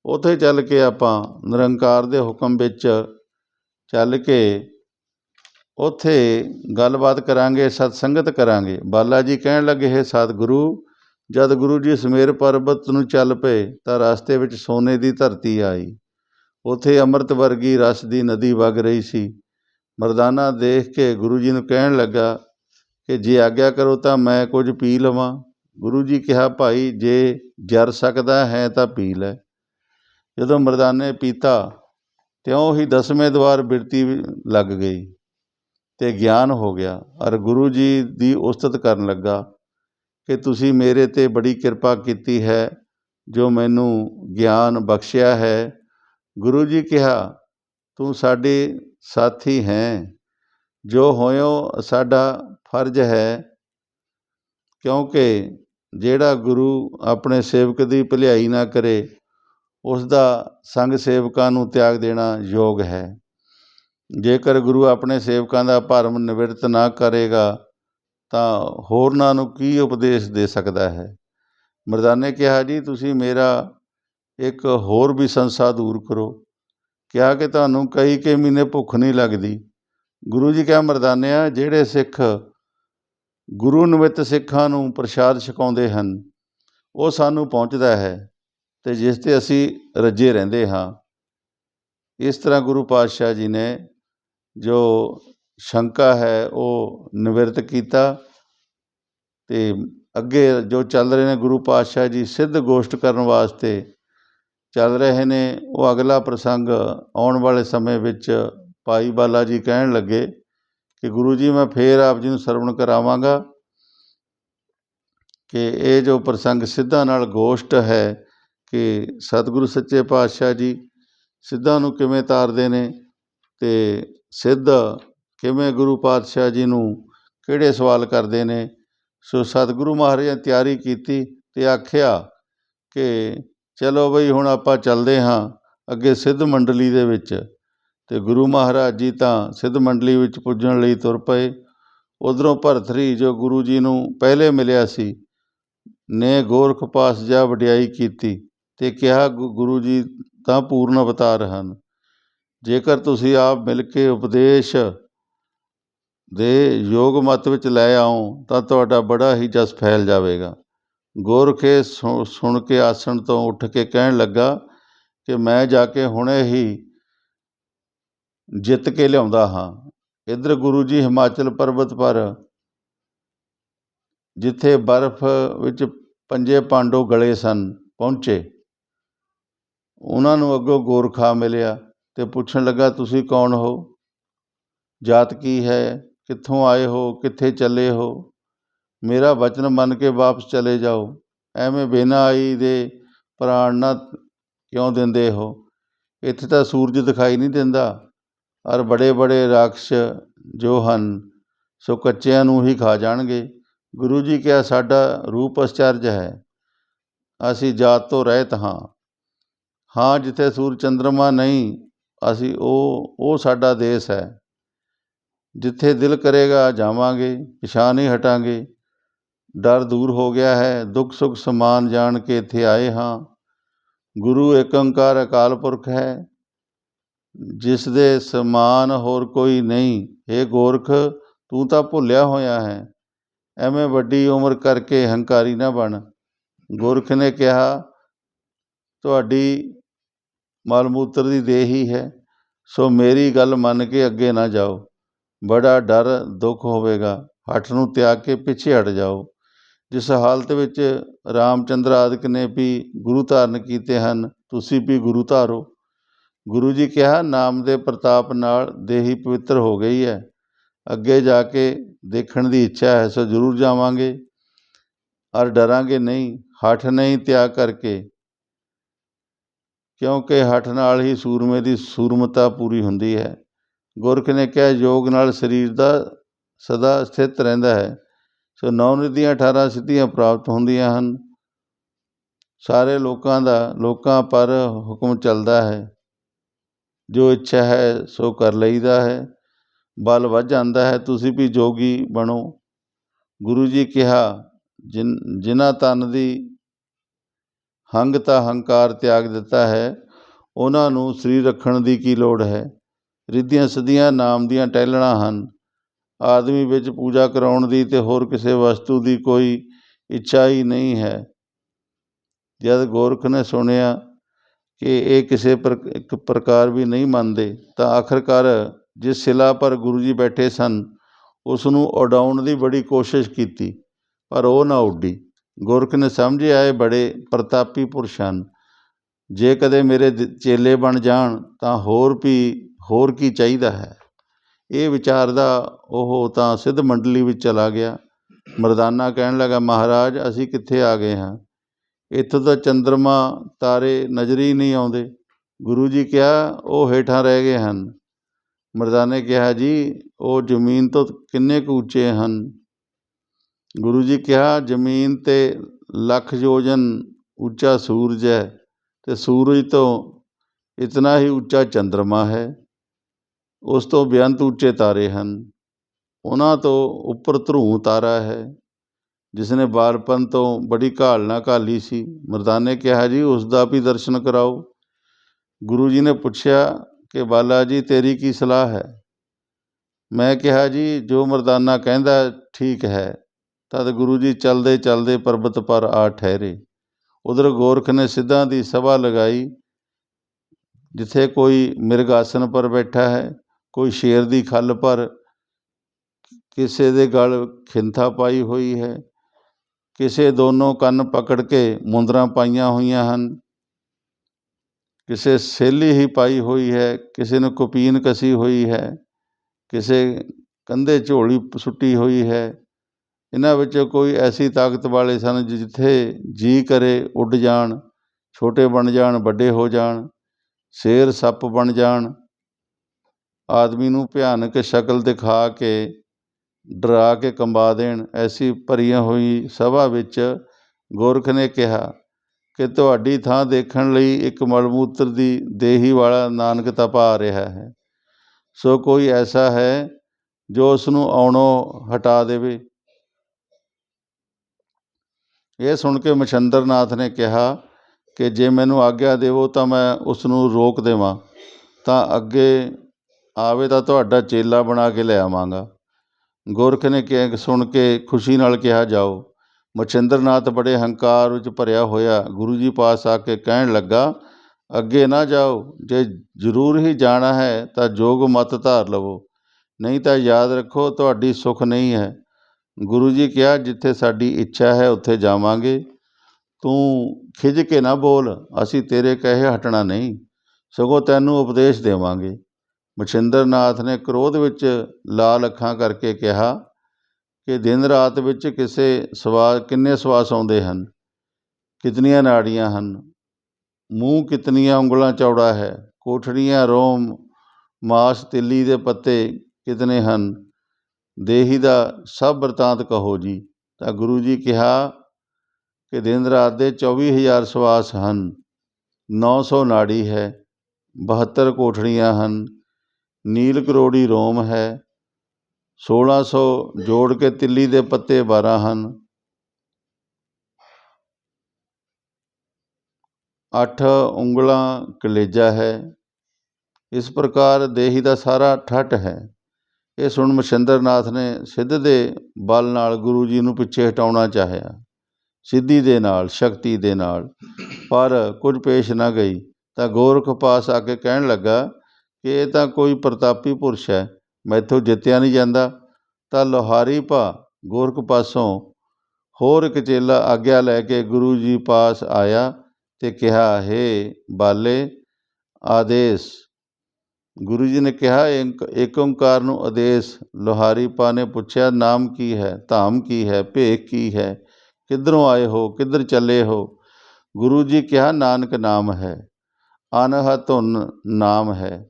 ਉੱਥੇ ਚੱਲ ਕੇ ਆਪਾਂ ਨਿਰੰਕਾਰ ਦੇ ਹੁਕਮ ਵਿੱਚ ਚੱਲ ਕੇ ਉੱਥੇ ਗੱਲਬਾਤ ਕਰਾਂਗੇ, ਸਤਸੰਗਤ ਕਰਾਂਗੇ। ਬਾਲਾ ਜੀ ਕਹਿਣ ਲੱਗੇ, ਹੈ ਸਤਿਗੁਰੂ, ਜਦ ਗੁਰੂ ਜੀ ਸਮੇਰ ਪਰਬਤ ਨੂੰ ਚੱਲ ਪਏ ਤਾਂ ਰਸਤੇ ਵਿੱਚ ਸੋਨੇ ਦੀ ਧਰਤੀ ਆਈ। ਉੱਥੇ ਅੰਮ੍ਰਿਤ ਵਰਗੀ ਰਸ ਦੀ ਨਦੀ ਵਗ ਰਹੀ ਸੀ। ਮਰਦਾਨਾ ਦੇਖ ਕੇ ਗੁਰੂ ਜੀ ਨੂੰ ਕਹਿਣ ਲੱਗਾ ਕਿ ਜੇ ਆਗਿਆ ਕਰੋ ਤਾਂ ਮੈਂ ਕੁਝ ਪੀ ਲਵਾਂ। ਗੁਰੂ ਜੀ ਕਿਹਾ, ਭਾਈ, ਜੇ ਜਰ ਸਕਦਾ ਹੈ ਤਾਂ ਪੀ ਲੈ। ਜਦੋਂ ਮਰਦਾਨੇ ਪੀਤਾ, ਤਿਉਂ ਹੀ ਦਸਵੇਂ ਦਵਾਰ ਬਿਰਤੀ ਲੱਗ ਗਈ ਅਤੇ ਗਿਆਨ ਹੋ ਗਿਆ। ਔਰ ਗੁਰੂ ਜੀ ਦੀ ਉਸਤਤ ਕਰਨ ਲੱਗਾ ਕਿ ਤੁਸੀਂ ਮੇਰੇ ਤੇ ਬੜੀ ਕਿਰਪਾ ਕੀਤੀ ਹੈ, ਜੋ ਮੈਨੂੰ ਗਿਆਨ ਬਖਸ਼ਿਆ ਹੈ। ਗੁਰੂ ਜੀ ਕਿਹਾ, ਤੂੰ ਸਾਡੇ ਸਾਥੀ ਹੈ। ਜੋ ਹੋਇਓ ਸਾਡਾ ਫਰਜ਼ ਹੈ, ਕਿਉਂਕਿ ਜਿਹੜਾ ਗੁਰੂ ਆਪਣੇ ਸੇਵਕ ਦੀ ਭਲਾਈ ਨਾ ਕਰੇ ਉਸ ਦਾ ਸੰਗ ਸੇਵਕਾਂ ਨੂੰ ਤਿਆਗ ਦੇਣਾ ਯੋਗ ਹੈ। ਜੇਕਰ ਗੁਰੂ ਆਪਣੇ ਸੇਵਕਾਂ ਦਾ ਭਰਮ ਨਿਵਰਤ ਨਾ ਕਰੇਗਾ, ਤਾਂ ਹੋਰਨਾਂ ਨੂੰ ਕੀ ਉਪਦੇਸ਼ ਦੇ ਸਕਦਾ ਹੈ? ਮਰਦਾਨੇ ਕਿਹਾ, ਜੀ, ਤੁਸੀਂ ਮੇਰਾ ਇੱਕ ਹੋਰ ਵੀ ਸੰਸਾ ਦੂਰ ਕਰੋ। ਕਿਹਾ ਕਿ ਤੁਹਾਨੂੰ ਕਈ ਕਈ ਮਹੀਨੇ ਭੁੱਖ ਨਹੀਂ ਲੱਗਦੀ। ਗੁਰੂ ਜੀ ਕਿਹਾ, ਮਰਦਾਨਿਆ, ਜਿਹੜੇ ਸਿੱਖ ਗੁਰੂ ਨਿਮਿਤ ਸਿੱਖਾਂ ਨੂੰ ਪ੍ਰਸ਼ਾਦ ਛਕਾਉਂਦੇ ਹਨ, ਉਹ ਸਾਨੂੰ ਪਹੁੰਚਦਾ ਹੈ। ਤੇ ਜਿਸ ਤੇ ਅਸੀਂ ਰੱਜੇ ਰਹਿੰਦੇ ਹਾਂ। ਇਸ ਤਰ੍ਹਾਂ ਗੁਰੂ ਪਾਤਸ਼ਾਹ ਜੀ ਨੇ ਜੋ ਸ਼ੰਕਾ ਹੈ, ਉਹ ਨਿਵਰਤ ਕੀਤਾ ਤੇ ਅੱਗੇ ਜੋ ਚੱਲ ਰਹੇ ਨੇ ਗੁਰੂ ਪਾਤਸ਼ਾਹ ਜੀ, ਸਿੱਧ ਗੋਸ਼ਟ ਕਰਨ ਵਾਸਤੇ ਚੱਲ ਰਹੇ ਨੇ। ਉਹ ਅਗਲਾ ਪ੍ਰਸੰਗ ਆਉਣ ਵਾਲੇ ਸਮੇਂ ਵਿੱਚ ਭਾਈ ਬਾਲਾ ਜੀ ਕਹਿਣ ਲੱਗੇ ਕਿ ਗੁਰੂ ਜੀ, ਮੈਂ ਫੇਰ ਆਪ ਜੀ ਨੂੰ ਸਰਵਣ ਕਰਾਵਾਂਗਾ ਕਿ ਇਹ ਜੋ ਪ੍ਰਸੰਗ ਸਿੱਧਾਂ ਨਾਲ ਗੋਸ਼ਟ ਹੈ ਕਿ ਸਤਿਗੁਰੂ ਸੱਚੇ ਪਾਤਸ਼ਾਹ ਜੀ ਸਿੱਧਾਂ ਨੂੰ ਕਿਵੇਂ ਤਾਰਦੇ ਨੇ ਅਤੇ ਸਿੱਧ ਕਿਵੇਂ ਗੁਰੂ ਪਾਤਸ਼ਾਹ ਜੀ ਨੂੰ ਕਿਹੜੇ ਸਵਾਲ ਕਰਦੇ ਨੇ। ਸੋ ਸਤਿਗੁਰੂ ਮਹਾਰਾਜ ਨੇ ਤਿਆਰੀ ਕੀਤੀ ਅਤੇ ਆਖਿਆ ਕਿ ਚਲੋ ਬਈ ਹੁਣ ਆਪਾਂ ਚੱਲਦੇ ਹਾਂ ਅੱਗੇ ਸਿੱਧ ਮੰਡਲੀ ਦੇ ਵਿੱਚ ਅਤੇ ਗੁਰੂ ਮਹਾਰਾਜ ਜੀ ਤਾਂ ਸਿੱਧ ਮੰਡਲੀ ਵਿੱਚ ਪੁੱਜਣ ਲਈ ਤੁਰ ਪਏ। ਉਧਰੋਂ ਭਰਤਰੀ ਜੋ ਗੁਰੂ ਜੀ ਨੂੰ ਪਹਿਲੇ ਮਿਲਿਆ ਸੀ, ਨੇ ਗੋਰਖ ਪਾਸ ਜਾ ਵਡਿਆਈ ਕੀਤੀ। ਅਤੇ ਕਿਹਾ, ਗੁ- ਗੁਰੂ ਜੀ ਤਾਂ ਪੂਰਨ ਅਵਤਾਰ ਹਨ। ਜੇਕਰ ਤੁਸੀਂ ਆਪ ਮਿਲ ਕੇ ਉਪਦੇਸ਼ ਦੇ ਯੋਗ ਮਤ ਵਿੱਚ ਲੈ ਆਓ, ਤਾਂ ਤੁਹਾਡਾ ਬੜਾ ਹੀ ਜਸ ਫੈਲ ਜਾਵੇਗਾ। ਗੋਰਖੇ ਸੁ- ਸੁਣ ਕੇ ਆਸਣ ਤੋਂ ਉੱਠ ਕੇ ਕਹਿਣ ਲੱਗਾ ਕਿ ਮੈਂ ਜਾ ਕੇ ਹੁਣੇ ਹੀ ਜਿੱਤ ਕੇ ਲਿਆਉਂਦਾ ਹਾਂ। ਇੱਧਰ ਗੁਰੂ ਜੀ ਹਿਮਾਚਲ ਪਰਬਤ ਪਰ, ਜਿੱਥੇ ਬਰਫ਼ ਵਿੱਚ ਪੰਜੇ ਪਾਂਡੋ ਗਲੇ ਸਨ, ਪਹੁੰਚੇ। ਉਹਨਾਂ ਨੂੰ ਅੱਗੋਂ ਗੋਰਖਾ ਮਿਲਿਆ ਅਤੇ ਪੁੱਛਣ ਲੱਗਾ, ਤੁਸੀਂ ਕੌਣ ਹੋ? ਜਾਤ ਕੀ ਹੈ? ਕਿੱਥੋਂ ਆਏ ਹੋ? ਕਿੱਥੇ ਚੱਲੇ ਹੋ? ਮੇਰਾ ਵਚਨ ਮੰਨ ਕੇ ਵਾਪਸ ਚਲੇ ਜਾਓ। ਐਵੇਂ ਬਿਨਾਂ ਆਈ ਦੇ ਪ੍ਰਾਣ ਨਾ ਕਿਉਂ ਦਿੰਦੇ ਹੋ? ਇੱਥੇ ਤਾਂ ਸੂਰਜ ਦਿਖਾਈ ਨਹੀਂ ਦਿੰਦਾ। ਔਰ ਬੜੇ ਬੜੇ ਰਾਖਸ਼ ਜੋ ਹਨ, ਸੋ ਕੱਚਿਆਂ ਨੂੰ ਹੀ ਖਾ ਜਾਣਗੇ। ਗੁਰੂ ਜੀ ਕਿਹਾ, ਸਾਡਾ ਰੂਪ ਅਚਰਜ ਹੈ। ਅਸੀਂ ਜਾਤ ਤੋਂ ਰਹਿਤ ਹਾਂ। ਹਾਂ, ਜਿੱਥੇ ਸੂਰ ਚੰਦਰਮਾ ਨਹੀਂ, ਅਸੀਂ ਉਹ ਉਹ ਸਾਡਾ ਦੇਸ਼ ਹੈ। ਜਿੱਥੇ ਦਿਲ ਕਰੇਗਾ ਜਾਵਾਂਗੇ ਪਿਛਾਂ ਨਹੀਂ ਹਟਾਂਗੇ। ਡਰ ਦੂਰ ਹੋ ਗਿਆ ਹੈ, ਦੁੱਖ ਸੁੱਖ ਸਮਾਨ ਜਾਣ ਕੇ ਇੱਥੇ ਆਏ ਹਾਂ। ਗੁਰੂ ਏਕ ਓੰਕਾਰ ਅਕਾਲ ਪੁਰਖ ਹੈ, ਜਿਸ ਦੇ ਸਮਾਨ ਹੋਰ ਕੋਈ ਨਹੀਂ। हे ਗੋਰਖ, ਤੂੰ ਤਾਂ ਭੁੱਲਿਆ ਹੋਇਆ ਹੈ, ਐਵੇਂ ਵੱਡੀ ਉਮਰ ਕਰਕੇ ਹੰਕਾਰੀ ਨਾ ਬਣ। ਗੋਰਖ ਨੇ ਕਿਹਾ, ਤੁਹਾਡੀ ਮਲ ਮੂਤਰ ਦੀ ਦੇਹ ਹੀ ਹੈ, ਸੋ ਮੇਰੀ ਗੱਲ ਮੰਨ ਕੇ ਅੱਗੇ ਨਾ ਜਾਓ। ਬੜਾ ਡਰ ਦੁੱਖ ਹੋਵੇਗਾ। ਹੱਠ ਨੂੰ ਤਿਆਗ ਕੇ ਪਿੱਛੇ ਹਟ ਜਾਓ। ਜਿਸ ਹਾਲਤ ਵਿੱਚ ਰਾਮਚੰਦਰ ਆਦਿਕ ਨੇ ਵੀ ਗੁਰੂ ਧਾਰਨ ਕੀਤੇ ਹਨ, ਤੁਸੀਂ ਵੀ ਗੁਰੂ ਧਾਰੋ। ਗੁਰੂ ਜੀ ਕਿਹਾ, ਨਾਮ ਦੇ ਪ੍ਰਤਾਪ ਨਾਲ ਦੇਹੀ ਪਵਿੱਤਰ ਹੋ ਗਈ ਹੈ। ਅੱਗੇ ਜਾ ਕੇ ਦੇਖਣ ਦੀ ਇੱਛਾ ਹੈ, ਸੋ ਜ਼ਰੂਰ ਜਾਵਾਂਗੇ। ਔਰ ਡਰਾਂਗੇ ਨਹੀਂ। ਹੱਠ ਨਹੀਂ ਤਿਆਗ ਕਰਕੇ ਕਿਉਂਕਿ ਹੱਠ ਨਾਲ ਹੀ ਸੂਰਮੇ ਦੀ ਸੂਰਮਤਾ ਪੂਰੀ ਹੁੰਦੀ ਹੈ। ਗੁਰਖ ਨੇ ਕਿਹਾ, ਯੋਗ ਨਾਲ ਸਰੀਰ ਦਾ ਸਦਾ ਸਥਿਤ ਰਹਿੰਦਾ ਹੈ। ਸੋ ਨੌ ਨਿਧੀਆਂ 18 ਸਿੱਧੀਆਂ ਪ੍ਰਾਪਤ ਹੁੰਦੀਆਂ ਹਨ। ਸਾਰੇ ਲੋਕਾਂ ਦਾ, ਲੋਕਾਂ ਪਰ ਹੁਕਮ ਚੱਲਦਾ ਹੈ। ਜੋ ਇੱਛਾ ਹੈ, ਸੋ ਕਰ ਲਈਦਾ ਹੈ। ਬਲ ਵੱਧ ਜਾਂਦਾ ਹੈ। ਤੁਸੀਂ ਵੀ ਜੋਗੀ ਬਣੋ। ਗੁਰੂ ਜੀ ਕਿਹਾ, ਜਿਨ, ਜਿਨ੍ਹਾਂ ਤਨ ਦੀ ਹੰਗ ਤਾਂ ਹੰਕਾਰ ਤਿਆਗ ਦਿੱਤਾ ਹੈ, ਉਹਨਾਂ ਨੂੰ ਸਰੀਰ ਰੱਖਣ ਦੀ ਕੀ ਲੋੜ ਹੈ? ਰਿੱਧੀਆਂ ਸਿੱਧੀਆਂ ਨਾਮ ਦੀਆਂ ਟਹਿਲਣਾ ਹਨ। ਆਦਮੀ ਵਿੱਚ ਪੂਜਾ ਕਰਾਉਣ ਦੀ ਤੇ ਹੋਰ ਕਿਸੇ ਵਸਤੂ ਦੀ ਕੋਈ ਇੱਛਾ ਹੀ ਨਹੀਂ ਹੈ। ਜਦ ਗੋਰਖ ਨੇ ਸੁਣਿਆ ਕਿ ਇਹ ਕਿਸੇ ਇੱਕ ਪ੍ਰਕਾਰ ਵੀ ਨਹੀਂ ਮੰਨਦੇ, ਤਾਂ ਆਖਰਕਾਰ ਜਿਸ ਸਿਲਾ ਪਰ ਗੁਰੂ ਜੀ ਬੈਠੇ ਸਨ ਉਸ ਨੂੰ ਉਡਾਉਣ ਦੀ ਬੜੀ ਕੋਸ਼ਿਸ਼ ਕੀਤੀ, ਪਰ ਉਹ ਨਾ ਉੱਡੀ। ਗੁਰਖ ਨੇ ਸਮਝਿਆ ਇਹ ਬੜੇ ਪ੍ਰਤਾਪੀ ਪੁਰਸ਼ ਹਨ। ਜੇ ਕਦੇ ਮੇਰੇ ਦ- ਚੇਲੇ ਬਣ ਜਾਣ, ਤਾਂ ਹੋਰ ਵੀ, ਹੋਰ ਕੀ ਚਾਹੀਦਾ ਹੈ? ਇਹ ਵਿਚਾਰਦਾ ਉਹ ਤਾਂ ਸਿੱਧ ਮੰਡਲੀ ਵਿੱਚ ਚਲਾ ਗਿਆ। ਮਰਦਾਨਾ ਕਹਿਣ ਲੱਗਾ, ਮਹਾਰਾਜ, ਅਸੀਂ ਕਿੱਥੇ ਆ ਗਏ ਹਾਂ? ਇੱਥੋਂ ਤਾਂ ਚੰਦਰਮਾ ਤਾਰੇ ਨਜ਼ਰ ਹੀ ਨਹੀਂ ਆਉਂਦੇ। ਗੁਰੂ ਜੀ ਕਿਹਾ, ਉਹ ਹੇਠਾਂ ਰਹਿ ਗਏ ਹਨ। ਮਰਦਾਨੇ ਕਿਹਾ, ਜੀ, ਉਹ ਜ਼ਮੀਨ ਤੋਂ ਕਿੰਨੇ ਕੁ ਉੱਚੇ ਹਨ? ਗੁਰੂ ਜੀ ਕਿਹਾ, ਜ਼ਮੀਨ ਤੇ ਲੱਖ ਯੋਜਨ ਉੱਚਾ ਸੂਰਜ ਹੈ ਅਤੇ ਸੂਰਜ ਤੋਂ ਇਤਨਾ ਹੀ ਉੱਚਾ ਚੰਦਰਮਾ ਹੈ। ਉਸ ਤੋਂ ਬੇਅੰਤ ਉੱਚੇ ਤਾਰੇ ਹਨ। ਉਹਨਾਂ ਤੋਂ ਉੱਪਰ ਧਰੂ ਤਾਰਾ ਹੈ। ਜਿਸ ਨੇ ਬਾਲਪਨ ਤੋਂ ਬੜੀ ਘਾਲਣਾ ਘਾਲੀ ਸੀ। ਮਰਦਾਨੇ ਕਿਹਾ, ਜੀ, ਉਸ ਦਾ ਵੀ ਦਰਸ਼ਨ ਕਰਾਓ। ਗੁਰੂ ਜੀ ਨੇ ਪੁੱਛਿਆ ਕਿ, ਬਾਲਾ ਜੀ, ਤੇਰੀ ਕੀ ਸਲਾਹ ਹੈ? ਮੈਂ ਕਿਹਾ, ਜੀ, ਜੋ ਮਰਦਾਨਾ ਕਹਿੰਦਾ, ਠੀਕ ਹੈ। ਤਦ ਗੁਰੂ ਜੀ ਚਲਦੇ ਚਲਦੇ ਪਰਬਤ ਪਰ ਆ ਠਹਿਰੇ। ਉਧਰ ਗੋਰਖ ਨੇ ਸਿੱਧਾਂ ਦੀ ਸਭਾ ਲਗਾਈ, ਜਿੱਥੇ ਕੋਈ ਮਿਰਗ ਆਸਨ ਪਰ ਬੈਠਾ ਹੈ, ਕੋਈ ਸ਼ੇਰ ਦੀ ਖੱਲ ਪਰ, ਕਿਸੇ ਦੇ ਗਲ ਖਿੰਥਾ ਪਾਈ ਹੋਈ ਹੈ, ਕਿਸੇ ਦੋਨੋਂ ਕੰਨ ਪਕੜ ਕੇ ਮੁੰਦਰਾਂ ਪਾਈਆਂ ਹੋਈਆਂ ਹਨ, ਕਿਸੇ ਸੇਲੀ ਹੀ ਪਾਈ ਹੋਈ ਹੈ, ਕਿਸੇ ਨੂੰ ਕਪੀਨ ਕਸੀ ਹੋਈ ਹੈ, ਕਿਸੇ ਕੰਧੇ ਝੋਲੀ ਸੁੱਟੀ ਹੋਈ ਹੈ ਇਹਨਾਂ ਵਿੱਚੋਂ ਕੋਈ ਐਸੀ ਤਾਕਤ ਵਾਲੇ ਸਨ ਜਿੱਥੇ ਜੀਅ ਕਰੇ, ਉੱਡ ਜਾਣ, ਛੋਟੇ ਬਣ ਜਾਣ, ਵੱਡੇ ਹੋ ਜਾਣ, ਸ਼ੇਰ ਸੱਪ ਬਣ ਜਾਣ। ਆਦਮੀ ਨੂੰ ਭਿਆਨਕ ਸ਼ਕਲ ਦਿਖਾ ਕੇ, ਡਰਾ ਕੇ ਕੰਬਾ ਦੇਣ। ਐਸੀ ਭਰੀਆਂ ਹੋਈ ਸਭਾ ਵਿੱਚ ਗੋਰਖ ਨੇ ਕਿਹਾ ਕਿ ਤੁਹਾਡੀ ਥਾਂ ਦੇਖਣ ਲਈ ਇੱਕ ਮਲਮੂਤਰ ਦੀ ਦੇਹੀ ਵਾਲਾ ਨਾਨਕ ਤਪਾ ਰਿਹਾ ਹੈ। ਸੋ ਕੋਈ ਐਸਾ ਹੈ ਜੋ ਉਸ ਨੂੰ ਆਉਣੋਂ ਹਟਾ ਦੇਵੇ। ਇਹ ਸੁਣ ਕੇ ਮਛੰਦਰ ਨਾਥ ਨੇ ਕਿਹਾ ਕਿ ਜੇ ਮੈਨੂੰ ਆਗਿਆ ਦੇਵੋ ਤਾਂ ਮੈਂ ਉਸ ਨੂੰ ਰੋਕ ਦੇਵਾਂ, ਤਾਂ ਅੱਗੇ ਆਵੇ ਤਾਂ ਤੁਹਾਡਾ ਚੇਲਾ ਬਣਾ ਕੇ ਲੈ ਆਵਾਂਗਾ। ਗੋਰਖ ਨੇ ਕਿ ਸੁਣ ਕੇ ਖੁਸ਼ੀ ਨਾਲ ਕਿਹਾ, ਜਾਓ। ਮਛਿੰਦਰ ਨਾਥ ਬੜੇ ਹੰਕਾਰ ਵਿੱਚ ਭਰਿਆ ਹੋਇਆ ਗੁਰੂ ਜੀ ਪਾਸ ਆ ਕੇ ਕਹਿਣ ਲੱਗਾ, ਅੱਗੇ ਨਾ ਜਾਓ, ਜੇ ਜ਼ਰੂਰ ਹੀ ਜਾਣਾ ਹੈ ਤਾਂ ਜੋਗ ਮਤ ਧਾਰ ਲਵੋ, ਨਹੀਂ ਤਾਂ ਯਾਦ ਰੱਖੋ ਤੁਹਾਡੀ ਸੁਖ ਨਹੀਂ ਹੈ। ਗੁਰੂ ਜੀ ਕਿਹਾ, ਜਿੱਥੇ ਸਾਡੀ ਇੱਛਾ ਹੈ, ਉੱਥੇ ਜਾਵਾਂਗੇ। ਤੂੰ ਖਿਝ ਕੇ ਨਾ ਬੋਲ, ਅਸੀਂ ਤੇਰੇ ਕਹੇ ਹਟਣਾ ਨਹੀਂ। ਸਗੋਂ ਤੈਨੂੰ ਉਪਦੇਸ਼ ਦੇਵਾਂਗੇ। ਮਛਿੰਦਰ ਨਾਥ ਨੇ ਕ੍ਰੋਧ ਵਿੱਚ ਲਾਲ ਅੱਖਾਂ ਕਰਕੇ ਕਿਹਾ ਕਿ ਦਿਨ ਰਾਤ ਵਿੱਚ ਕਿਸੇ ਸਵਾਸ ਕਿੰਨੇ ਸਵਾਸ ਆਉਂਦੇ ਹਨ? ਕਿਤਨੀਆਂ ਨਾੜੀਆਂ ਹਨ? ਮੂੰਹ ਕਿਤਨੀਆਂ ਉਂਗਲਾਂ ਚੌੜਾ ਹੈ? ਕੋਠੜੀਆਂ, ਰੋਮ, ਮਾਸ, ਤਿੱਲੀ ਦੇ ਪੱਤੇ ਕਿਤਨੇ ਹਨ? ਦੇਹੀ ਦਾ ਸਭ ਬਰਤਾਂਤ ਕਹੋ ਜੀ। ਤਾਂ ਗੁਰੂ ਜੀ ਕਿਹਾ ਕਿ ਦਿਨ ਰਾਤ ਦੇ 24000 ਸਵਾਸ ਹਨ 900 ਨਾੜੀ ਹੈ 72 ਕੋਠੜੀਆਂ ਹਨ, ਨੀਲ ਕਰੋੜੀ ਰੋਮ ਹੈ 1600 ਜੋੜ ਕੇ ਤਿੱਲੀ ਦੇ ਪੱਤੇ 12 ਹਨ 8 ਉਂਗਲਾਂ ਕਲੇਜਾ ਹੈ, ਇਸ ਪ੍ਰਕਾਰ ਦੇਹੀ ਦਾ ਸਾਰਾ ਠੱਠ ਹੈ। ਇਹ ਸੁਣ ਮਛਿੰਦਰ ਨਾਥ ਨੇ ਸਿੱਧ ਦੇ ਬਲ ਨਾਲ ਗੁਰੂ ਜੀ ਨੂੰ ਪਿੱਛੇ ਹਟਾਉਣਾ ਚਾਹਿਆ। ਸਿੱਧੀ ਦੇ ਨਾਲ, ਸ਼ਕਤੀ ਦੇ ਨਾਲ। ਪਰ ਕੁਝ ਪੇਸ਼ ਨਾ ਗਈ ਤਾਂ ਗੋਰਖ ਪਾਸ ਆ ਕੇ ਕਹਿਣ ਲੱਗਾ ਕਿ ਇਹ ਤਾਂ ਕੋਈ ਪ੍ਰਤਾਪੀ ਪੁਰਸ਼ ਹੈ, ਮੈਥੋਂ ਜਿੱਤਿਆ ਨਹੀਂ ਜਾਂਦਾ। ਤਾਂ ਲੋਹਾਰੀ ਭਾ ਗੋਰਖ ਪਾਸੋਂ ਹੋਰ ਇੱਕ ਚੇਲਾ ਆਗਿਆ ਲੈ ਕੇ ਗੁਰੂ ਜੀ ਪਾਸ ਆਇਆ ਤੇ ਕਿਹਾ, ਹੈ ਬਾਲੇ, ਆਦੇਸ਼ ਗੁਰੂ ਜੀ ਨੇ ਕਿਹਾ, ਏਕ ਏਕ ਓੰਕਾਰ ਨੂੰ ਆਦੇਸ਼, ਲੋਹਾਰੀ ਪਾ ਨੇ ਪੁੱਛਿਆ, ਨਾਮ ਕੀ ਹੈ, ਧਾਮ ਕੀ ਹੈ, ਭੇਖ ਕੀ ਹੈ, ਕਿੱਧਰੋਂ ਆਏ ਹੋ, ਕਿੱਧਰ ਚੱਲੇ ਹੋ? ਗੁਰੂ ਜੀ ਕਿਹਾ, ਨਾਨਕ ਨਾਮ ਹੈ ਅਨਹ ਧੁਨ ਨਾਮ ਹੈ,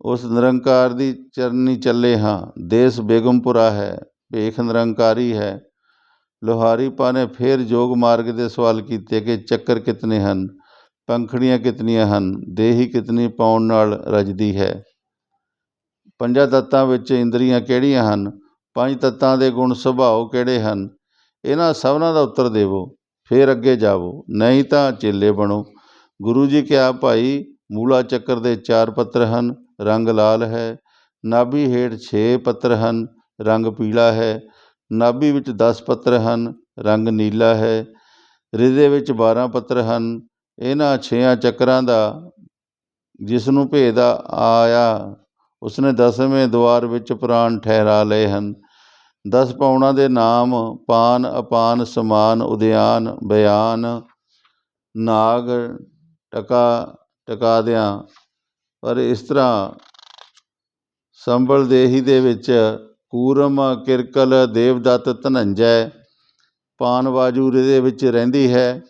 ਉਸ ਨਿਰੰਕਾਰ ਦੀ ਚਰਨੀ ਚੱਲੇ ਹਾਂ, ਦੇਸ ਬੇਗਮਪੁਰਾ ਹੈ, ਭੇਖ ਨਿਰੰਕਾਰੀ ਹੈ। ਲੋਹਾਰੀ ਪਾ ਨੇ ਫਿਰ ਜੋਗ ਮਾਰਗ ਦੇ ਸਵਾਲ ਕੀਤੇ ਕਿ ਚੱਕਰ ਕਿਤਨੇ ਹਨ? ਪੰਖੜੀਆਂ ਕਿਤਨੀਆਂ ਹਨ, ਦੇਹੀ ਕਿਤਨੀ ਪਾਉਣ ਨਾਲ ਰਜਦੀ ਹੈ। ਪੰਜਾਂ ਤੱਤਾਂ ਵਿੱਚ ਇੰਦਰੀਆਂ ਕਿਹੜੀਆਂ ਹਨ? ਪੰਜ ਤੱਤਾਂ ਦੇ ਗੁਣ ਸੁਭਾਅ ਕਿਹੜੇ ਹਨ? ਇਹਨਾਂ ਸਭਨਾਂ ਦਾ ਉੱਤਰ ਦੇਵੋ, ਫਿਰ ਅੱਗੇ ਜਾਵੋ। ਨਹੀਂ ਤਾਂ ਚੇਲੇ ਬਣੋ। ਗੁਰੂ ਜੀ ਕਿਹਾ ਭਾਈ ਮੂਲਾ ਚੱਕਰ ਦੇ ਚਾਰ ਪੱਤਰ ਹਨ, ਰੰਗ ਲਾਲ ਹੈ। ਨਾਭੀ ਹੇਠ 6 ਪੱਤਰ ਹਨ, ਰੰਗ ਪੀਲਾ ਹੈ। ਨਾਭੀ ਵਿੱਚ 10 ਪੱਤਰ ਹਨ, ਰੰਗ ਨੀਲਾ ਹੈ। ਹਿਰਦੇ ਵਿੱਚ 12 ਪੱਤਰ ਹਨ ਇਹਨਾਂ ਛੇਆਂ ਚੱਕਰਾਂ ਦਾ ਜਿਸ ਨੂੰ ਭੇਦ ਆਇਆ, ਉਸਨੇ ਦਸਵੇਂ ਦੁਆਰ ਵਿੱਚ ਪ੍ਰਾਣ ਠਹਿਰਾ ਲਏ ਹਨ। ਦਸ ਪਾਉਣਾ ਦੇ ਨਾਮ, ਪਾਨ, ਅਪਾਨ, ਸਮਾਨ, ਉਦਿਆਨ, ਬਿਆਨ, ਨਾਗ, ਟਕਾ ਟਕਾਦਿਆਂ ਪਰ ਇਸ ਤਰ੍ਹਾਂ ਸੰਬਲ ਦੇਹੀ ਦੇ ਵਿੱਚ ਕੂਰਮ, ਕਿਰਕਲ, ਦੇਵਦੱਤ, ਧਨੰਜੈ ਪਾਨ ਬਾਜੂ ਦੇ ਵਿੱਚ ਰਹਿੰਦੀ ਹੈ।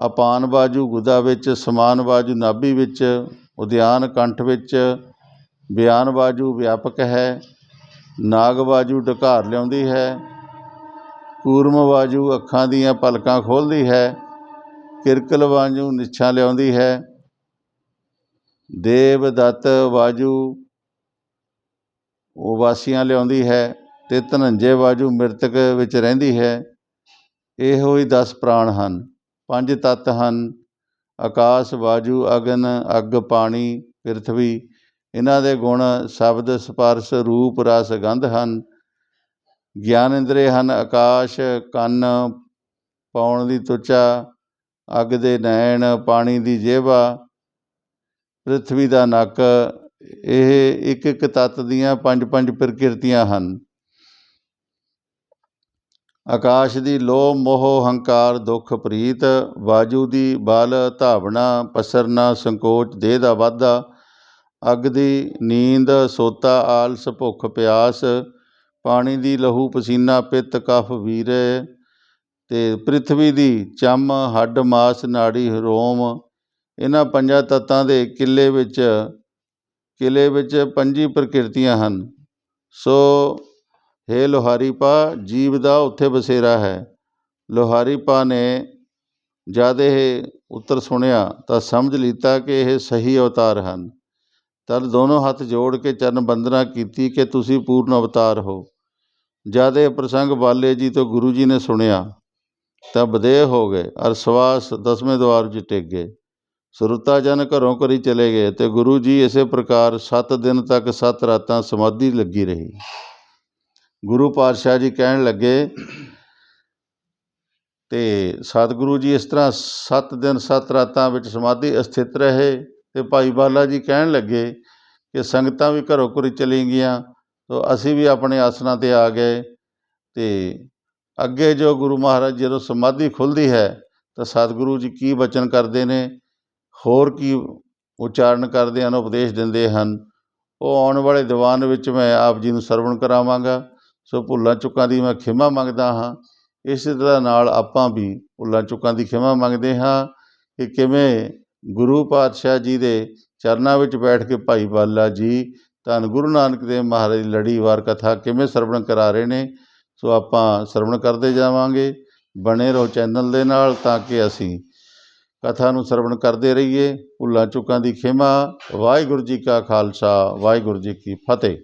ਅਪਾਨ ਬਾਜੂ ਗੁਦਾ ਵਿੱਚ, ਸਮਾਨ ਬਾਜੂ ਨਾਭੀ ਵਿੱਚ, ਉਦਿਆਨ ਕੰਠ ਵਿੱਚ, ਬਿਆਨ ਬਾਜੂ ਵਿਆਪਕ ਹੈ, ਨਾਗ ਬਾਜੂ ਢਕਾਰ ਲਿਆਉਂਦੀ ਹੈ, ਕੂਰਮ ਬਾਜੂ ਅੱਖਾਂ ਦੀਆਂ ਪਲਕਾਂ ਖੋਲਦੀ ਹੈ, ਕਿਰਕਲ ਬਾਜੂ ਨਿਛਾਂ ਲਿਆਉਂਦੀ ਹੈ, ਦੇਵ ਦਤ ਬਾਜੂ ਉਹ ਵਾਸੀਆਂ ਲਿਆਉਂਦੀ ਹੈ, ਤੇ ਧਨੰਜੇ ਬਾਜੂ ਮ੍ਰਿਤਕ ਵਿੱਚ ਰਹਿੰਦੀ ਹੈ, ਇਹੋ ਹੀ 10 ਪ੍ਰਾਣ ਹਨ। ਪੰਜ ਤੱਤ ਹਨ। ਆਕਾਸ਼ ਬਾਜੂ ਅਗਨ, ਅੱਗ, ਪਾਣੀ, ਪ੍ਰਿਥਵੀ। ਇਹਨਾਂ ਦੇ ਗੁਣ ਸ਼ਬਦ, ਸਪਰਸ਼, ਰੂਪ, ਰਸ, ਗੰਧ ਹਨ। ਗਿਆਨ ਇੰਦਰੇ ਹਨ ਆਕਾਸ਼, ਕੰਨ ਪਾਉਣ ਦੀ ਤੁਚਾ, ਅੱਗ ਦੇ ਨੈਣ ਪਾਣੀ ਦੀ ਜੇਵਾ, ਪ੍ਰਿਥਵੀ ਦਾ ਨੱਕ। ਇਹ ਇੱਕ ਇੱਕ ਤੱਤ ਦੀਆਂ ਪੰਜ ਪੰਜ ਪ੍ਰਕਿਰਤੀਆਂ ਹਨ। ਆਕਾਸ਼ ਦੀ ਲੋਹ, ਮੋਹ, ਹੰਕਾਰ, ਦੁੱਖ, ਪ੍ਰੀਤ, ਵਾਜੂ ਦੀ ਬਲ, ਧਾਵਣਾ, ਪਸਰਨਾ, ਸੰਕੋਚ, ਦੇਹ ਦਾ ਵਾਧਾ, ਅੱਗ ਦੀ ਨੀਂਦ, ਸੋਤਾ, ਆਲਸ, ਭੁੱਖ, ਪਿਆਸ, ਪਾਣੀ ਦੀ ਲਹੂ, ਪਸੀਨਾ, ਪਿੱਤ, ਕਫ, ਵੀਰੇ ਤੇ ਪ੍ਰਿਥਵੀ ਦੀ ਚੰਮ, ਹੱਡ, ਮਾਸ, ਨਾੜੀ, ਰੋਮ। ਇਹਨਾਂ ਪੰਜਾਂ ਤੱਤਾਂ ਦੇ ਕਿਲੇ ਵਿੱਚ ਕਿਲੇ ਵਿੱਚ ਪੰਜੀ ਪ੍ਰਕਿਰਤੀਆਂ ਹਨ। ਸੋ ਹੇ ਲੋਹਾਰੀ ਪਾ, ਜੀਵ ਦਾ ਉੱਥੇ ਬਸੇਰਾ ਹੈ। ਲੋਹਾਰੀ ਪਾ ਨੇ ਜਦ ਇਹ ਉੱਤਰ ਸੁਣਿਆ ਤਾਂ ਸਮਝ ਲਿੱਤਾ ਕਿ ਇਹ ਸਹੀ ਅਵਤਾਰ ਹਨ। ਤਦ ਦੋਨੋਂ ਹੱਥ ਜੋੜ ਕੇ ਚਰਨ ਬੰਦਨਾ ਕੀਤੀ ਕਿ ਤੁਸੀਂ ਪੂਰਨ ਅਵਤਾਰ ਹੋ। ਜਦ ਇਹ ਪ੍ਰਸੰਗ ਬਾਲੇ ਜੀ ਤੋਂ ਗੁਰੂ ਜੀ ਨੇ ਸੁਣਿਆ, ਤਾਂ ਬਦੇਹ ਹੋ ਗਏ ਅਰ ਸਵਾਸ ਦਸਵੇਂ ਦੁਆਰ ਵਿੱਚ ਟਿਕ ਗਏ। ਸੁਰਤਾ ਜਨ ਘਰੋਂ ਘਰੀ ਚਲੇ ਗਏ ਤੇ ਗੁਰੂ ਜੀ ਇਸੇ ਪ੍ਰਕਾਰ 7 ਦਿਨ ਤੱਕ 7 ਰਾਤਾਂ ਸਮਾਧੀ ਲੱਗੀ ਰਹੀ। ਗੁਰੂ ਪਾਤਸ਼ਾਹ ਜੀ ਕਹਿਣ ਲੱਗੇ ਤੇ ਸਤਿਗੁਰੂ ਜੀ ਇਸ ਤਰ੍ਹਾਂ 7 ਦਿਨ 7 ਰਾਤਾਂ ਵਿੱਚ ਸਮਾਧੀ ਅਸਥਿਤ ਰਹੇ ਤੇ ਭਾਈ ਬਾਲਾ ਜੀ ਕਹਿਣ ਲੱਗੇ ਕਿ ਸੰਗਤਾਂ ਵੀ ਘਰੋਂ ਘਰੀ ਚਲੀ ਗਈਆਂ, ਤੋ ਅਸੀਂ ਵੀ ਆਪਣੇ ਆਸਣਾਂ ਤੇ ਆ ਗਏ ਤੇ ਅੱਗੇ ਜੋ ਗੁਰੂ ਮਹਾਰਾਜ ਜਦੋਂ ਸਮਾਧੀ ਖੁੱਲਦੀ ਹੈ ਤਾਂ ਸਤਿਗੁਰੂ ਜੀ ਕੀ ਬਚਨ ਕਰਦੇ ਨੇ, ਹੋਰ ਕੀ ਉਚਾਰਨ ਕਰਦੇ ਹਨ, ਉਪਦੇਸ਼ ਦਿੰਦੇ ਹਨ, ਉਹ ਆਉਣ ਵਾਲੇ ਦੀਵਾਨ ਵਿੱਚ ਮੈਂ ਆਪ ਜੀ ਨੂੰ ਸਰਵਣ ਕਰਾਵਾਂਗਾ। ਸੋ ਭੁੱਲਾਂ ਚੁੱਕਾਂ ਦੀ ਮੈਂ ਖਿਮਾ ਮੰਗਦਾ ਹਾਂ। ਇਸੇ ਤਰ੍ਹਾਂ ਨਾਲ ਆਪਾਂ ਵੀ ਭੁੱਲਾਂ ਚੁੱਕਾਂ ਦੀ ਖਿਮਾ ਮੰਗਦੇ ਹਾਂ ਕਿ ਕਿਵੇਂ ਗੁਰੂ ਪਾਤਸ਼ਾਹ ਜੀ ਦੇ ਚਰਨਾਂ ਵਿੱਚ ਬੈਠ ਕੇ ਭਾਈ ਬਾਲਾ ਜੀ, ਧੰਨ ਗੁਰੂ ਨਾਨਕ ਦੇਵ ਮਹਾਰਾਜ ਦੀ ਲੜੀਵਾਰ ਕਥਾ ਕਿਵੇਂ ਸਰਵਣ ਕਰਾ ਰਹੇ ਨੇ, ਸੋ ਆਪਾਂ ਸਰਵਣ ਕਰਦੇ ਜਾਵਾਂਗੇ ਬਣੇ ਰਹੋ ਚੈਨਲ ਦੇ ਨਾਲ ਤਾਂ ਕਿ ਅਸੀਂ ਕਥਾ ਨੂੰ ਸਰਵਣ ਕਰਦੇ ਰਹੀਏ। ਭੁੱਲਾਂ ਚੁੱਕਾਂ ਦੀ ਖਿਮਾ, ਵਾਹਿਗੁਰੂ ਜੀ ਕਾ ਖਾਲਸਾ, ਵਾਹਿਗੁਰੂ ਜੀ ਕੀ ਫਤਿਹ।